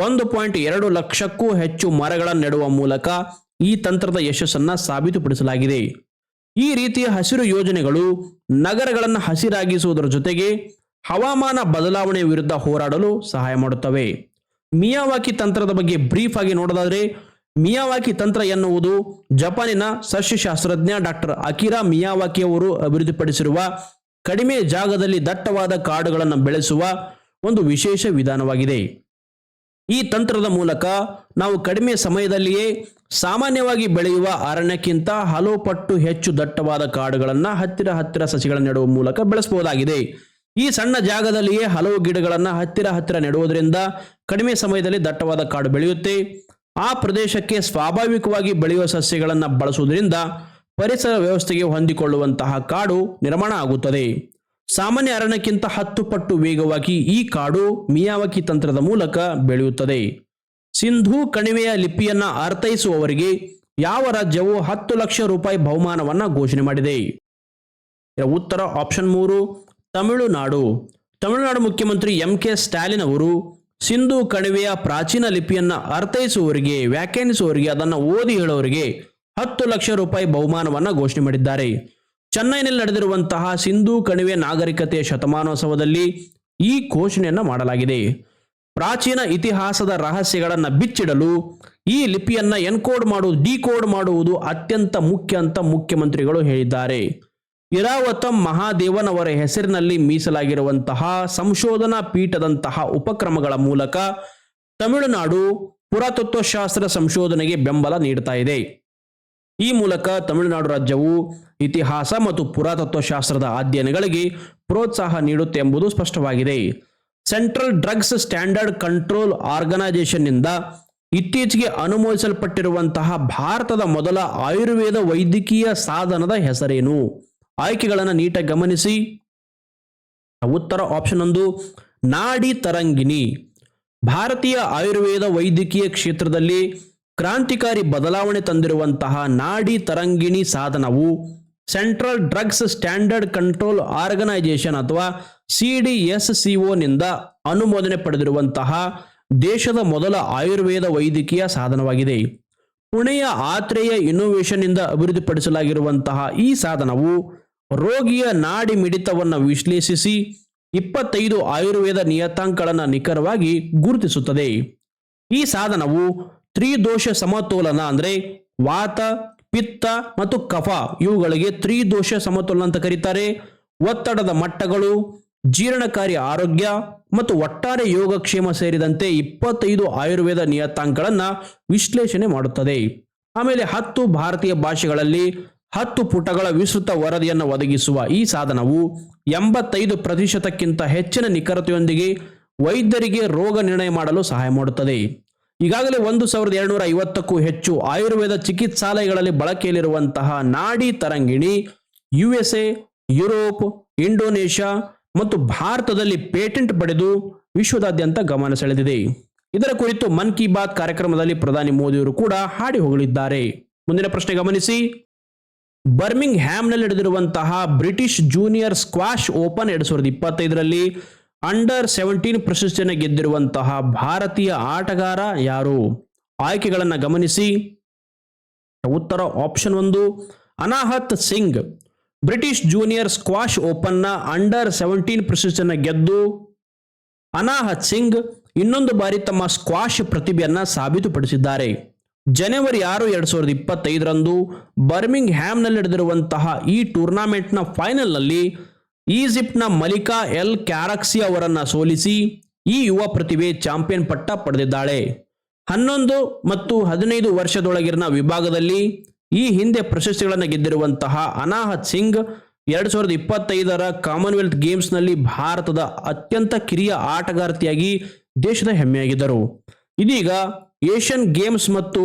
ಒಂದು ಪಾಯಿಂಟ್ ಎರಡು ಲಕ್ಷಕ್ಕೂ ಹೆಚ್ಚು ಮರಗಳನ್ನು ನೆಡುವ ಮೂಲಕ ಈ ತಂತ್ರದ ಯಶಸ್ಸನ್ನು ಸಾಬೀತುಪಡಿಸಲಾಗಿದೆ. ಈ ರೀತಿಯ ಹಸಿರು ಯೋಜನೆಗಳು ನಗರಗಳನ್ನು ಹಸಿರಾಗಿಸುವುದರ ಜೊತೆಗೆ ಹವಾಮಾನ ಬದಲಾವಣೆ ವಿರುದ್ಧ ಹೋರಾಡಲು ಸಹಾಯ ಮಾಡುತ್ತವೆ. ಮಿಯಾವಾಕಿ ತಂತ್ರದ ಬಗ್ಗೆ ಬ್ರೀಫ್ ಆಗಿ ನೋಡೋದಾದ್ರೆ ಮಿಯಾವಾಕಿ ತಂತ್ರ ಎನ್ನುವುದು ಜಪಾನಿನ ಸಸ್ಯಶಾಸ್ತ್ರಜ್ಞ ಡಾಕ್ಟರ್ ಅಕಿರಾ ಮಿಯಾವಾಕಿ ಅವರು ಅಭಿವೃದ್ಧಿಪಡಿಸಿರುವ ಕಡಿಮೆ ಜಾಗದಲ್ಲಿ ದಟ್ಟವಾದ ಕಾಡುಗಳನ್ನು ಬೆಳೆಸುವ ಒಂದು ವಿಶೇಷ ವಿಧಾನವಾಗಿದೆ. ಈ ತಂತ್ರದ ಮೂಲಕ ನಾವು ಕಡಿಮೆ ಸಮಯದಲ್ಲಿಯೇ ಸಾಮಾನ್ಯವಾಗಿ ಬೆಳೆಯುವ ಅರಣ್ಯಕ್ಕಿಂತ ಹಲವು ಪಟ್ಟು ಹೆಚ್ಚು ದಟ್ಟವಾದ ಕಾಡುಗಳನ್ನು ಹತ್ತಿರ ಹತ್ತಿರ ಸಸಿಗಳನ್ನು ನೆಡುವ ಮೂಲಕ ಬೆಳೆಸಬಹುದಾಗಿದೆ. ಈ ಸಣ್ಣ ಜಾಗದಲ್ಲಿಯೇ ಹಲವು ಗಿಡಗಳನ್ನು ಹತ್ತಿರ ಹತ್ತಿರ ನೆಡುವುದರಿಂದ ಕಡಿಮೆ ಸಮಯದಲ್ಲಿ ದಟ್ಟವಾದ ಕಾಡು ಬೆಳೆಯುತ್ತೆ. ಆ ಪ್ರದೇಶಕ್ಕೆ ಸ್ವಾಭಾವಿಕವಾಗಿ ಬೆಳೆಯುವ ಸಸ್ಯಗಳನ್ನು ಬಳಸುವುದರಿಂದ ಪರಿಸರ ವ್ಯವಸ್ಥೆಗೆ ಹೊಂದಿಕೊಳ್ಳುವಂತಹ ಕಾಡು ನಿರ್ಮಾಣ ಆಗುತ್ತದೆ. ಸಾಮಾನ್ಯ ಅರಣ್ಯಕ್ಕಿಂತ ಹತ್ತು ಪಟ್ಟು ವೇಗವಾಗಿ ಈ ಕಾಡು ಮಿಯಾವಕಿ ತಂತ್ರದ ಮೂಲಕ ಬೆಳೆಯುತ್ತದೆ. ಸಿಂಧೂ ಕಣಿವೆಯ ಲಿಪಿಯನ್ನ ಅರ್ಥೈಸುವವರಿಗೆ ಯಾವ ರಾಜ್ಯವು ಹತ್ತು ಲಕ್ಷ ರೂಪಾಯಿ ಬಹುಮಾನವನ್ನ ಘೋಷಣೆ ಮಾಡಿದೆ. ಉತ್ತರ ಆಪ್ಷನ್ ಮೂರು, ತಮಿಳುನಾಡು. ತಮಿಳುನಾಡು ಮುಖ್ಯಮಂತ್ರಿ ಎಂ ಕೆ ಸ್ಟಾಲಿನ್ ಅವರು ಸಿಂಧೂ ಕಣಿವೆಯ ಪ್ರಾಚೀನ ಲಿಪಿಯನ್ನ ಅರ್ಥೈಸುವವರಿಗೆ, ವ್ಯಾಖ್ಯಾನಿಸುವವರಿಗೆ, ಅದನ್ನು ಓದಿ ಹೇಳುವವರಿಗೆ ಹತ್ತು ಲಕ್ಷ ರೂಪಾಯಿ ಬಹುಮಾನವನ್ನು ಘೋಷಣೆ ಮಾಡಿದ್ದಾರೆ. ಚೆನ್ನೈನಲ್ಲಿ ನಡೆದಿರುವಂತಹ ಸಿಂಧೂ ಕಣಿವೆ ನಾಗರಿಕತೆಯ ಶತಮಾನೋತ್ಸವದಲ್ಲಿ ಈ ಘೋಷಣೆಯನ್ನು ಮಾಡಲಾಗಿದೆ. ಪ್ರಾಚೀನ ಇತಿಹಾಸದ ರಹಸ್ಯಗಳನ್ನು ಬಿಚ್ಚಿಡಲು ಈ ಲಿಪಿಯನ್ನು ಎನ್ಕೋಡ್ ಮಾಡುವುದು ಡಿಕೋಡ್ ಮಾಡುವುದು ಅತ್ಯಂತ ಮುಖ್ಯ ಅಂತ ಮುಖ್ಯಮಂತ್ರಿಗಳು ಹೇಳಿದ್ದಾರೆ. ಇರಾವತಂ ಮಹಾದೇವನವರ ಹೆಸರಿನಲ್ಲಿ ಮೀಸಲಾಗಿರುವಂತಹ ಸಂಶೋಧನಾ ಪೀಠದಂತಹ ಉಪಕ್ರಮಗಳ ಮೂಲಕ ತಮಿಳುನಾಡು ಪುರಾತತ್ವಶಾಸ್ತ್ರ ಸಂಶೋಧನೆಗೆ ಬೆಂಬಲ ನೀಡ್ತಾ ಇದೆ. ಈ ಮೂಲಕ ತಮಿಳುನಾಡು ರಾಜ್ಯವು ಇತಿಹಾಸ ಮತ್ತು ಪುರಾತತ್ವಶಾಸ್ತ್ರದ ಅಧ್ಯಯನಗಳಿಗೆ ಪ್ರೋತ್ಸಾಹ ನೀಡುತ್ತೆ ಎಂಬುದು ಸ್ಪಷ್ಟವಾಗಿದೆ. ಸೆಂಟ್ರಲ್ ಡ್ರಗ್ಸ್ ಸ್ಟ್ಯಾಂಡರ್ಡ್ ಕಂಟ್ರೋಲ್ ಆರ್ಗನೈಸೇಷನ್ನಿಂದ ಇತ್ತೀಚೆಗೆ ಅನುಮೋದಿಸಲ್ಪಟ್ಟಿರುವಂತಹ ಭಾರತದ ಮೊದಲ ಆಯುರ್ವೇದ ವೈದ್ಯಕೀಯ ಸಾಧನದ ಹೆಸರೇನು? ಆಯ್ಕೆಗಳನ್ನು ನೀಟಾಗಿ ಗಮನಿಸಿ. ಉತ್ತರ ಆಪ್ಷನ್ ಒಂದು, ನಾಡಿ ತರಂಗಿಣಿ. ಭಾರತೀಯ ಆಯುರ್ವೇದ ವೈದ್ಯಕೀಯ ಕ್ಷೇತ್ರದಲ್ಲಿ ಕ್ರಾಂತಿಕಾರಿ ಬದಲಾವಣೆ ತಂದಿರುವಂತಹ ನಾಡಿ ತರಂಗಿಣಿ ಸಾಧನವು central drugs standard control organisation ಅಥವಾ ಸಿ ಡಿ ಎಸ್ನಿಂದ ಅನುಮೋದನೆ ಪಡೆದಿರುವಂತಹ ದೇಶದ ಮೊದಲ ಆಯುರ್ವೇದ ವೈದ್ಯಕೀಯ ಸಾಧನವಾಗಿದೆ. ಪುಣೆಯ ಆತ್ರೇಯ ಇನ್ನೋವೇಷನ್ನಿಂದ ಅಭಿವೃದ್ಧಿಪಡಿಸಲಾಗಿರುವಂತಹ ಈ ಸಾಧನವು ರೋಗಿಯ ನಾಡಿ ಮಿಡಿತವನ್ನು ವಿಶ್ಲೇಷಿಸಿ ಇಪ್ಪತ್ತೈದು ಆಯುರ್ವೇದ ನಿಯತಾಂಕಗಳನ್ನು ನಿಖರವಾಗಿ ಗುರುತಿಸುತ್ತದೆ. ಈ ಸಾಧನವು ತ್ರಿದೋಷ ಸಮತೋಲನ ಅಂದರೆ ವಾತ, ಪಿತ್ತ ಮತ್ತು ಕಫ ಇವುಗಳಿಗೆ ತ್ರಿದೋಷ ಸಮತೋಲನ ಅಂತ ಕರೀತಾರೆ. ಒತ್ತಡದ ಮಟ್ಟಗಳು, ಜೀರ್ಣಕಾರಿ ಆರೋಗ್ಯ ಮತ್ತು ಒಟ್ಟಾರೆ ಯೋಗಕ್ಷೇಮ ಸೇರಿದಂತೆ ಇಪ್ಪತ್ತೈದು ಆಯುರ್ವೇದ ನಿಯತಾಂಕಗಳನ್ನು ವಿಶ್ಲೇಷಣೆ ಮಾಡುತ್ತದೆ. ಆಮೇಲೆ ಹತ್ತು ಭಾರತೀಯ ಭಾಷೆಗಳಲ್ಲಿ ಹತ್ತು ಪುಟಗಳ ವಿಸ್ತೃತ ವರದಿಯನ್ನು ಒದಗಿಸುವ ಈ ಸಾಧನವು ಎಂಬತ್ತೈದು ಪ್ರತಿಶತಕ್ಕಿಂತ ಹೆಚ್ಚಿನ ನಿಖರತೆಯೊಂದಿಗೆ ವೈದ್ಯರಿಗೆ ರೋಗ ನಿರ್ಣಯ ಮಾಡಲು ಸಹಾಯ ಮಾಡುತ್ತದೆ. ಈಗಾಗಲೇ ಒಂದು ಸಾವಿರದ ಎರಡುನೂರ ಐವತ್ತಕ್ಕೂ ಹೆಚ್ಚು ಆಯುರ್ವೇದ ಚಿಕಿತ್ಸಾಲಯಗಳಲ್ಲಿ ಬಳಕೆಯಲ್ಲಿರುವಂತಹ Nadi Tarangini U S A Europe, Indonesia ಮತ್ತು ಭಾರತದಲ್ಲಿ ಪೇಟೆಂಟ್ ಪಡೆದು ವಿಶ್ವದಾದ್ಯಂತ ಗಮನ ಸೆಳೆದಿದೆ. ಇದರ ಕುರಿತು ಮನ್ ಕಿ ಬಾತ್ ಕಾರ್ಯಕ್ರಮದಲ್ಲಿ ಪ್ರಧಾನಿ ಮೋದಿಯವರು ಕೂಡ ಹಾಡಿ ಹೋಗಲಿದ್ದಾರೆ ಮುಂದಿನ ಪ್ರಶ್ನೆ ಗಮನಿಸಿ. ಬರ್ಮಿಂಗ್ ಹ್ಯಾಮ್ನಲ್ಲಿ ನಡೆದಿರುವಂತಹ ಬ್ರಿಟಿಷ್ ಜೂನಿಯರ್ ಸ್ಕ್ವಾಶ್ ಓಪನ್ ಎರಡ್ ಸಾವಿರದ ಇಪ್ಪತ್ತೈದರಲ್ಲಿ ಅಂಡರ್ ಸೆವೆಂಟೀನ್ ಪ್ರಶಸ್ತಿಯನ್ನು ಗೆದ್ದಿರುವಂತಹ ಭಾರತೀಯ ಆಟಗಾರ ಯಾರು? ಆಯ್ಕೆಗಳನ್ನು ಗಮನಿಸಿ. ಉತ್ತರ ಆಪ್ಷನ್ ಒಂದು, Anahat Singh. British junior squash ಓಪನ್ನ under seventeen ಪ್ರಶಸ್ತಿಯನ್ನು ಗೆದ್ದು, ಅನಾಹತ್ ಸಿಂಗ್ ಇನ್ನೊಂದು ಬಾರಿ ತಮ್ಮ ಸ್ಕ್ವಾಶ್ ಪ್ರತಿಭೆಯನ್ನು ಸಾಬೀತುಪಡಿಸಿದ್ದಾರೆ. ಜನವರಿ ಆರು ಎರಡ್ ಸಾವಿರದ ಇಪ್ಪತ್ತೈದರಂದು ಬರ್ಮಿಂಗ್ ಹ್ಯಾಮ್ನಲ್ಲಿ ನಡೆದಿರುವಂತಹ ಈ ಟೂರ್ನಾಮೆಂಟ್ನ ಫೈನಲ್ನಲ್ಲಿ ಈಜಿಪ್ಟ್ನ ಮಲಿಕಾ ಎಲ್ ಕ್ಯಾರಕ್ಸಿ ಅವರನ್ನು ಸೋಲಿಸಿ ಈ ಯುವ ಪ್ರತಿಭೆ ಚಾಂಪಿಯನ್ ಪಟ್ಟ ಪಡೆದಿದ್ದಾಳೆ. ಹನ್ನೊಂದು ಮತ್ತು ಹದಿನೈದು ವರ್ಷದೊಳಗಿನ ವಿಭಾಗದಲ್ಲಿ ಈ ಹಿಂದೆ ಪ್ರಶಸ್ತಿಗಳನ್ನು ಗೆದ್ದಿರುವಂತಹ ಅನಾಹತ್ ಸಿಂಗ್ ಎರಡ್ ಸಾವಿರದ ಇಪ್ಪತ್ತೈದರ ಕಾಮನ್ವೆಲ್ತ್ ಗೇಮ್ಸ್ನಲ್ಲಿ ಭಾರತದ ಅತ್ಯಂತ ಕಿರಿಯ ಆಟಗಾರ್ತಿಯಾಗಿ ದೇಶದ ಹೆಮ್ಮೆಯಾಗಿದ್ದರು. ಇದೀಗ ಏಷ್ಯನ್ ಗೇಮ್ಸ್ ಮತ್ತು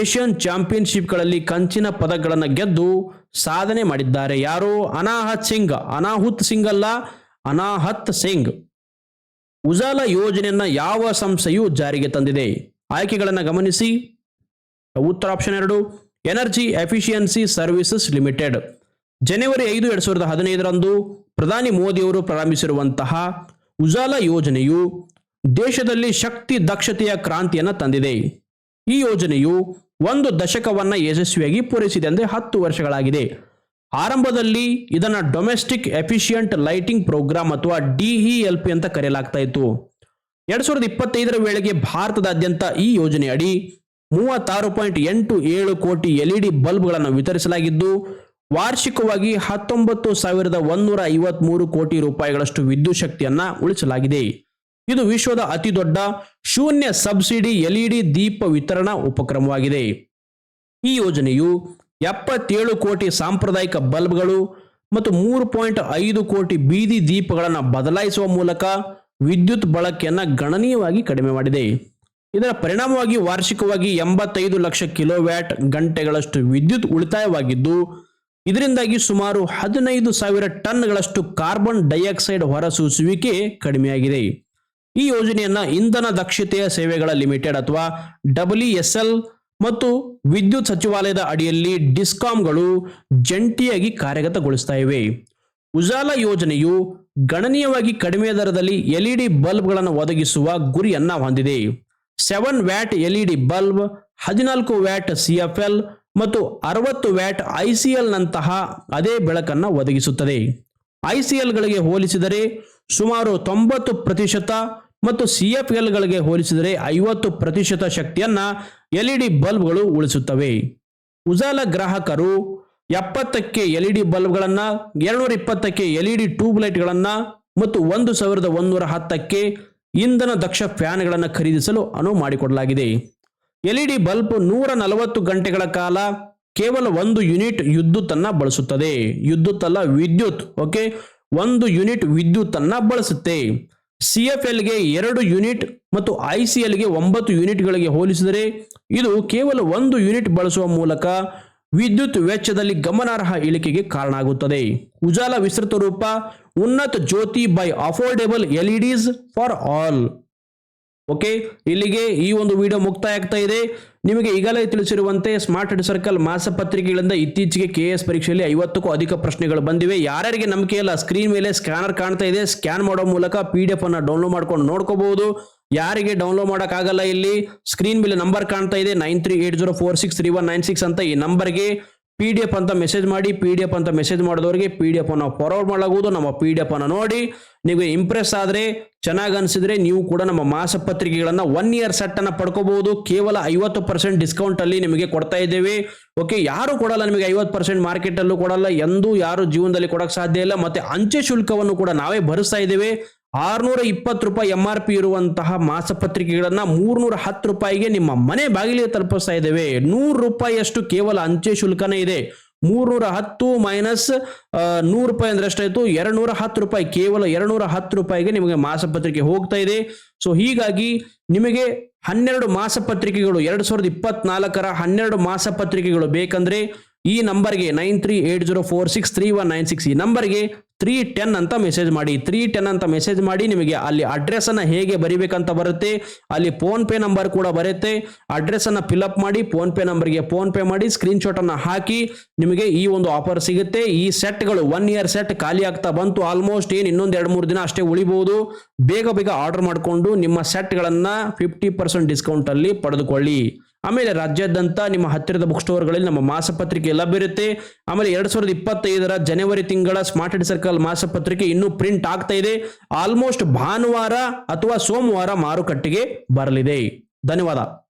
ಏಷ್ಯನ್ ಚಾಂಪಿಯನ್ಶಿಪ್ಗಳಲ್ಲಿ ಕಂಚಿನ ಪದಕಗಳನ್ನು ಗೆದ್ದು ಸಾಧನೆ ಮಾಡಿದ್ದಾರೆ. ಯಾರು? ಅನಾಹತ್ ಸಿಂಗ್. ಅನಾಹುತ್ ಸಿಂಗ್ ಅಲ್ಲ, ಅನಾಹತ್ ಸಿಂಗ್. ಉಜಾಲ ಯೋಜನೆಯನ್ನ ಯಾವ ಸಂಸ್ಥೆಯು ಜಾರಿಗೆ ತಂದಿದೆ? ಆಯ್ಕೆಗಳನ್ನು ಗಮನಿಸಿ. ಉತ್ತರ ಆಪ್ಷನ್ ಎರಡು, ಎನರ್ಜಿ ಎಫಿಷಿಯನ್ಸಿ ಸರ್ವಿಸಸ್ ಲಿಮಿಟೆಡ್. ಜನವರಿ ಐದು, ಎರಡ್ ಸಾವಿರದ ಹದಿನೈದರಂದು ಪ್ರಧಾನಿ ಮೋದಿಯವರು ಪ್ರಾರಂಭಿಸಿರುವಂತಹ ಉಜಾಲ ಯೋಜನೆಯು ದೇಶದಲ್ಲಿ ಶಕ್ತಿ ದಕ್ಷತೆಯ ಕ್ರಾಂತಿಯನ್ನು ತಂದಿದೆ. ಈ ಯೋಜನೆಯು ಒಂದು ದಶಕವನ್ನ ಯಶಸ್ವಿಯಾಗಿ ಪೂರೈಸಿದೆ ಅಂದರೆ ಹತ್ತು ವರ್ಷಗಳಾಗಿದೆ. ಆರಂಭದಲ್ಲಿ ಇದನ್ನು domestic efficient lighting programme DEL DEL ಪಿ ಅಂತ ಕರೆಯಲಾಗ್ತಾ ಇತ್ತು. ಎರಡ್ ಸಾವಿರದ ಇಪ್ಪತ್ತೈದರ ವೇಳೆಗೆ ಭಾರತದಾದ್ಯಂತ ಈ ಯೋಜನೆ ಅಡಿ ಮೂವತ್ತಾರು ಪಾಯಿಂಟ್ ಎಂಟು ಏಳು ಕೋಟಿ ಎಲ್ಇಡಿ ಬಲ್ಬ್ಗಳನ್ನು ವಿತರಿಸಲಾಗಿದ್ದು, ವಾರ್ಷಿಕವಾಗಿ ಹತ್ತೊಂಬತ್ತು ಸಾವಿರದ ಒಂದೂರ ಐವತ್ಮೂರು ಕೋಟಿ ರೂಪಾಯಿಗಳಷ್ಟು ವಿದ್ಯುತ್ ಶಕ್ತಿಯನ್ನು ಉಳಿಸಲಾಗಿದೆ. ಇದು ವಿಶ್ವದ ಅತಿ ದೊಡ್ಡ ಶೂನ್ಯ ಸಬ್ಸಿಡಿ ಎಲ್ಇಡಿ ದೀಪ ವಿತರಣಾ ಉಪಕ್ರಮವಾಗಿದೆ. ಈ ಯೋಜನೆಯು ಎಪ್ಪತ್ತೇಳು ಕೋಟಿ ಸಾಂಪ್ರದಾಯಿಕ ಬಲ್ಬ್ಗಳು ಮತ್ತು ಮೂರು ಪಾಯಿಂಟ್ ಐದು ಕೋಟಿ ಬೀದಿ ದೀಪಗಳನ್ನು ಬದಲಾಯಿಸುವ ಮೂಲಕ ವಿದ್ಯುತ್ ಬಳಕೆಯನ್ನು ಗಣನೀಯವಾಗಿ ಕಡಿಮೆ ಮಾಡಿದೆ. ಇದರ ಪರಿಣಾಮವಾಗಿ ವಾರ್ಷಿಕವಾಗಿ ಎಂಬತ್ತೈದು ಲಕ್ಷ ಕಿಲೋವ್ಯಾಟ್ ಗಂಟೆಗಳಷ್ಟು ವಿದ್ಯುತ್ ಉಳಿತಾಯವಾಗಿದ್ದು, ಇದರಿಂದಾಗಿ ಸುಮಾರು ಹದಿನೈದು ಸಾವಿರ ಟನ್ಗಳಷ್ಟು ಕಾರ್ಬನ್ ಡೈಆಕ್ಸೈಡ್ ಹೊರಸೂಸುವಿಕೆ ಕಡಿಮೆಯಾಗಿದೆ. ಈ ಯೋಜನೆಯನ್ನ ಇಂಧನ ದಕ್ಷತೆಯ ಸೇವೆಗಳ ಲಿಮಿಟೆಡ್ ಅಥವಾ ಡಬ್ಲ್ಯೂಎಸ್ಎಲ್ ಮತ್ತು ವಿದ್ಯುತ್ ಸಚಿವಾಲಯದ ಅಡಿಯಲ್ಲಿ ಡಿಸ್ಕಾಂಗಳು ಜಂಟಿಯಾಗಿ ಕಾರ್ಯಗತಗೊಳಿಸ್ತಾ ಇವೆ. ಉಜಾಲ ಯೋಜನೆಯು ಗಣನೀಯವಾಗಿ ಕಡಿಮೆ ದರದಲ್ಲಿ ಎಲ್ಇಡಿ ಬಲ್ಬ್ಗಳನ್ನು ಒದಗಿಸುವ ಗುರಿಯನ್ನ ಹೊಂದಿದೆ. ಸೆವೆನ್ ವ್ಯಾಟ್ ಎಲ್ಇಡಿ ಬಲ್ಬ್, ಹದಿನಾಲ್ಕು ವ್ಯಾಟ್ ಸಿಎಫ್ಎಲ್ ಮತ್ತು ಅರವತ್ತು ವ್ಯಾಟ್ ಐಸಿಎಲ್ ನಂತಹ ಅದೇ ಬೆಳಕನ್ನು ಒದಗಿಸುತ್ತದೆ. ಐಸಿಎಲ್ಗಳಿಗೆ ಹೋಲಿಸಿದರೆ ಸುಮಾರು ತೊಂಬತ್ತು ಪ್ರತಿಶತ ಮತ್ತು ಸಿಎಫ್ಎಲ್ಗಳಿಗೆ ಹೋಲಿಸಿದರೆ ಐವತ್ತು ಪ್ರತಿಶತ ಶಕ್ತಿಯನ್ನ ಡಿ ಬಲ್ಬ್ಗಳು ಉಳಿಸುತ್ತವೆ. ಉಜಾಲ ಗ್ರಾಹಕರು ಎಪ್ಪತ್ತಕ್ಕೆ ಎಲ್ಇಡಿ ಬಲ್ಬ್ಗಳನ್ನು ಎರಡುನೂರ ಇಪ್ಪತ್ತಕ್ಕೆ ಎಲ್ಇಡಿ ಟ್ಯೂಬ್ ಲೈಟ್ಗಳನ್ನು ಮತ್ತು ಒಂದು ಸಾವಿರದ ಒಂದೂರ ಹತ್ತಕ್ಕೆ ಇಂಧನ ದಕ್ಷ ಫ್ಯಾನ್ಗಳನ್ನು ಖರೀದಿಸಲು ಅನುವು ಮಾಡಿಕೊಡಲಾಗಿದೆ. ಎಲ್ಇಡಿ ಬಲ್ಬ್ ನೂರ ನಲವತ್ತು ಗಂಟೆಗಳ ಕಾಲ ಕೇವಲ ಒಂದು ಯೂನಿಟ್ ವಿದ್ಯುತ್ ಅನ್ನ ಬಳಸುತ್ತದೆ. ವಿದ್ಯುತ್ ಅಲ್ಲ ವಿದ್ಯುತ್, ಓಕೆ? ಒಂದು ಯೂನಿಟ್ ವಿದ್ಯುತ್ ಅನ್ನ ಬಳಸುತ್ತೆ ಸಿಎಫ್ಎಲ್ಗೆ ಎರಡು ಯೂನಿಟ್ ಮತ್ತು ಐ ಸಿ ಎಲ್ಗೆ ಒಂಬತ್ತು ಯೂನಿಟ್ಗಳಿಗೆ ಹೋಲಿಸಿದರೆ ಇದು ಕೇವಲ ಒಂದು ಯೂನಿಟ್ ಬಳಸುವ ಮೂಲಕ ವಿದ್ಯುತ್ ವೆಚ್ಚದಲ್ಲಿ ಗಮನಾರ್ಹ ಇಳಿಕೆಗೆ ಕಾರಣ ಆಗುತ್ತದೆ. ಉಜಾಲ ವಿಸ್ತೃತ ರೂಪ, Unnat Jyoti by affordable LEDs for all. Okay ಇಲ್ಲಿಗೆ ಈ ಒಂದು ವಿಡಿಯೋ ಮುಕ್ತಾಯ ಆಗ್ತಾ ಇದೆ. ನಿಮಗೆ ಈಗಲೇ ತಿಳಿಸಿರುವಂತೆ ಸ್ಮಾರ್ಟ್ ಹೆಡ್ ಸರ್ಕಲ್ ಮಾಸಪತ್ರಿಕೆಗಳಿಂದ ಇತ್ತೀಚೆಗೆ ಕೆ ಎಸ್ ಪರೀಕ್ಷೆಯಲ್ಲಿ ಐವತ್ತಕ್ಕೂ ಅಧಿಕ ಪ್ರಶ್ನೆಗಳು ಬಂದಿವೆ. ಯಾರ್ಯಾರಿಗೆ ನಂಬಿಕೆ ಇಲ್ಲ? ಸ್ಕ್ರೀನ್ ಮೇಲೆ ಸ್ಕ್ಯಾನರ್ ಕಾಣ್ತಾ ಇದೆ. ಸ್ಕ್ಯಾನ್ ಮಾಡೋ ಮೂಲಕ ಪಿ ಡಿ ಎಫ್ ಅನ್ನು ಡೌನ್ಲೋಡ್ ಮಾಡ್ಕೊಂಡು ನೋಡ್ಕೋಬಹುದು. ಯಾರಿಗೆ ಡೌನ್ಲೋಡ್ ಮಾಡೋಕ್ಕಾಗಲ್ಲ ಇಲ್ಲಿ? ಸ್ಕ್ರೀನ್ ಮೇಲೆ ನಂಬರ್ ಕಾಣ್ತಾ ಇದೆ. Nine three eight zero four six three one nine six ಅಂತ ಈ ನಂಬರ್ಗೆ ಪಿ ಡಿ ಎಫ್ ಅಂತ ಮೆಸೇಜ್ ಮಾಡಿ ಪಿ ಡಿ ಎಫ್ ಅಂತ ಮೆಸೇಜ್ ಮಾಡಿದವರಿಗೆ ಪಿ ಡಿ ಎಫ್ ಅನ್ನು ಫಾರ್ವರ್ಡ್ ಮಾಡಲಾಗುವುದು. ನಮ್ಮ ಪಿ ಡಿ ಎಫ್ ಅನ್ನು ನೋಡಿ. ನೀವು ಇಂಪ್ರೆಸ್ ಆದರೆ ಚೆನ್ನಾಗಿ ಅನಿಸಿದ್ರೆ ನೀವು ಕೂಡ ನಮ್ಮ ಮಾಸಪತ್ರಿಕೆಗಳನ್ನು ಒನ್ ಇಯರ್ ಸೆಟ್ ಅನ್ನು ಪಡ್ಕೋಬಹುದು. ಕೇವಲ ಐವತ್ತು ಪರ್ಸೆಂಟ್ ಡಿಸ್ಕೌಂಟ್ ಅಲ್ಲಿ ನಿಮಗೆ ಕೊಡ್ತಾ ಇದ್ದೇವೆ. ಓಕೆ ಯಾರು ಕೊಡಲ್ಲ, ನಿಮಗೆ ಐವತ್ತು ಪರ್ಸೆಂಟ್ ಮಾರ್ಕೆಟ್ ಅಲ್ಲೂ ಕೊಡಲ್ಲ, ಎಂದೂ ಯಾರು ಜೀವನದಲ್ಲಿ ಕೊಡೋಕೆ ಸಾಧ್ಯ ಇಲ್ಲ. ಮತ್ತೆ ಅಂಚೆ ಶುಲ್ಕವನ್ನು ಕೂಡ ನಾವೇ ಭರಿಸ್ತಾ ಇದ್ದೇವೆ. ಆರ್ನೂರ ಇಪ್ಪತ್ತು ರೂಪಾಯಿ ಎಂ ಆರ್ ಪಿ ಇರುವಂತಹ ಮಾಸಪತ್ರಿಕೆಗಳನ್ನು ಮೂರ್ನೂರ ಹತ್ತು ರೂಪಾಯಿಗೆ ನಿಮ್ಮ ಮನೆ ಬಾಗಿಲಿಗೆ ತಲುಪಿಸ್ತಾ ಇದ್ದೇವೆ. ನೂರು ರೂಪಾಯಿಯಷ್ಟು ಕೇವಲ ಅಂಚೆ ಶುಲ್ಕನೇ ಇದೆ. ಮೂರ್ನೂರ ಹತ್ತು ಮೈನಸ್ ನೂರು ರೂಪಾಯಿ ಅಂದ್ರೆ ಎಷ್ಟಾಯ್ತು? ಎರಡ್ನೂರ ಹತ್ತು ರೂಪಾಯಿ, ಕೇವಲ ಎರಡ್ನೂರ ಹತ್ತು ರೂಪಾಯಿಗೆ ನಿಮಗೆ ಮಾಸಪತ್ರಿಕೆ ಹೋಗ್ತಾ ಇದೆ. ಸೊ ಹೀಗಾಗಿ ನಿಮಗೆ ಹನ್ನೆರಡು ಮಾಸಪತ್ರಿಕೆಗಳು, ಎರಡ್ ಸಾವಿರದ ಇಪ್ಪತ್ನಾಲ್ಕರ ಹನ್ನೆರಡು ಮಾಸಪತ್ರಿಕೆಗಳು ಬೇಕಂದ್ರೆ ಈ ನಂಬರ್ಗೆ nine three eight zero four six three one nine six ಈ ನಂಬರ್ಗೆ ತ್ರೀ ಟೆನ್ ಅಂತ ಮೆಸೇಜ್ ಮಾಡಿ. ತ್ರೀ ಟೆನ್ ಅಂತ ಮೆಸೇಜ್ ಮಾಡಿ ನಿಮಗೆ ಅಲ್ಲಿ ಅಡ್ರೆಸ್ ಅನ್ನ ಹೇಗೆ ಬರಿಬೇಕಂತ ಬರುತ್ತೆ, ಅಲ್ಲಿ ಫೋನ್ ಪೇ ನಂಬರ್ ಕೂಡ ಬರುತ್ತೆ. ಅಡ್ರೆಸ್ ಅನ್ನ ಫಿಲ್ಅಪ್ ಮಾಡಿ ಫೋನ್ ಪೇ ನಂಬರ್ಗೆ ಫೋನ್ ಪೇ ಮಾಡಿ ಸ್ಕ್ರೀನ್ ಶಾಟ್ ಅನ್ನ ಹಾಕಿ ನಿಮಗೆ ಈ ಒಂದು ಆಫರ್ ಸಿಗುತ್ತೆ. ಈ ಸೆಟ್ಗಳು ಒನ್ ಇಯರ್ ಸೆಟ್ ಖಾಲಿ ಆಗ್ತಾ ಬಂತು ಆಲ್ಮೋಸ್ಟ್ ಏನು ಇನ್ನೊಂದು ಎರಡು ಮೂರು ದಿನ ಅಷ್ಟೇ ಉಳಿಬಹುದು ಬೇಗ ಬೇಗ ಆರ್ಡರ್ ಮಾಡಿಕೊಂಡು ನಿಮ್ಮ ಸೆಟ್ಗಳನ್ನ ಫಿಫ್ಟಿ ಪರ್ಸೆಂಟ್ ಡಿಸ್ಕೌಂಟ್ ಅಲ್ಲಿ ಪಡೆದುಕೊಳ್ಳಿ. ಆಮೇಲೆ ರಾಜ್ಯಾದ್ಯಂತ ನಿಮ್ಮ ಹತ್ತಿರದ ಬುಕ್ ಸ್ಟೋರ್ಗಳಲ್ಲಿ ನಮ್ಮ ಮಾಸಪತ್ರಿಕೆ ಲಭ್ಯವಿರುತ್ತೆ ಆಮೇಲೆ ಎರಡ್ ಸಾವಿರದ ಇಪ್ಪತ್ತೈದರ ಜನವರಿ ತಿಂಗಳ ಸ್ಮಾರ್ಟ್ ಹೆಡ್ ಸರ್ಕಲ್ ಮಾಸಪತ್ರಿಕೆ ಇನ್ನೂ ಪ್ರಿಂಟ್ ಆಗ್ತಾ ಇದೆ. ಆಲ್ಮೋಸ್ಟ್ ಭಾನುವಾರ ಅಥವಾ ಸೋಮವಾರ ಮಾರುಕಟ್ಟೆಗೆ ಬರಲಿದೆ. ಧನ್ಯವಾದ.